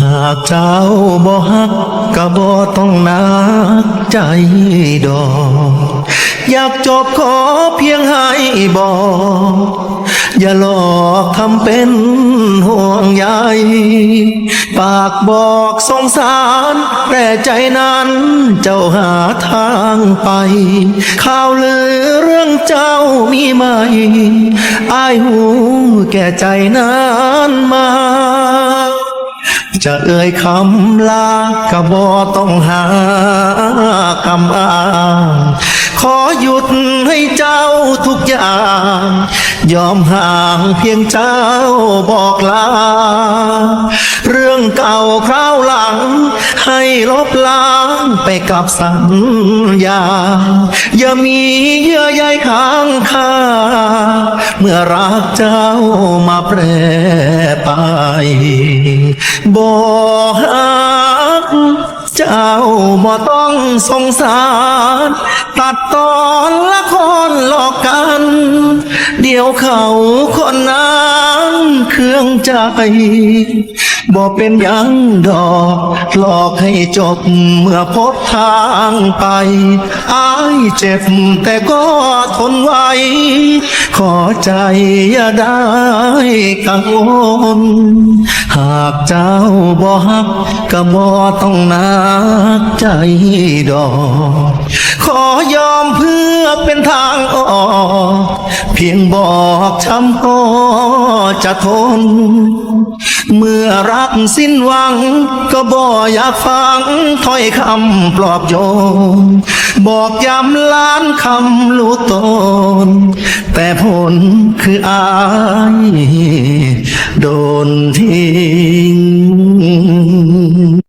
หากเจ้าบ่ฮักก็บ่ต้องนักใจดอก อยากจบขอเพียงให้บอก อย่าหลอกทำเป็นห่วงใยปากบอกสงสารแต่ใจนั้นเจ้าหาทางไป ข่าวลือเรื่องเจ้ามีไหมอายหูแก่ใจนั้นมา จะเอ่ยคำลาก็บอต้องหาคำอ้างขอหยุดให้เจ้าทุกอย่าง ยอมห่างเพียงเจ้าบอกลา เรื่องเก่าครั ลบล้างไปกับสัญญา อย่ามีเยื่อใยค้างคาเมื่อรักเจ้ามาแปรไปบอกฮักเจ้าบ่ต้องสงสาร ตัดตอนละครหลอกกัน เดี๋ยวเขาคนนั้นเครื่องใจ บ่เป็นยังดอกหลอกให้จบเมื่อพบทางไป อายเจ็บแต่ก็ทนไว้ ขอใจอย่าได้กังวลหากเจ้าบ่ฮักก็บ่ต้องนักใจดอก ขอยอมเพื่อเป็นทางออก พียงบอกช้ำก็จะทน เมื่อรักสิ้นหวัง ก็บ่อยากฟังถ้อยคำปลอบโยนบอกย้ำล้านคำรู้ตน แต่ผลคืออาย โดนทิ้ง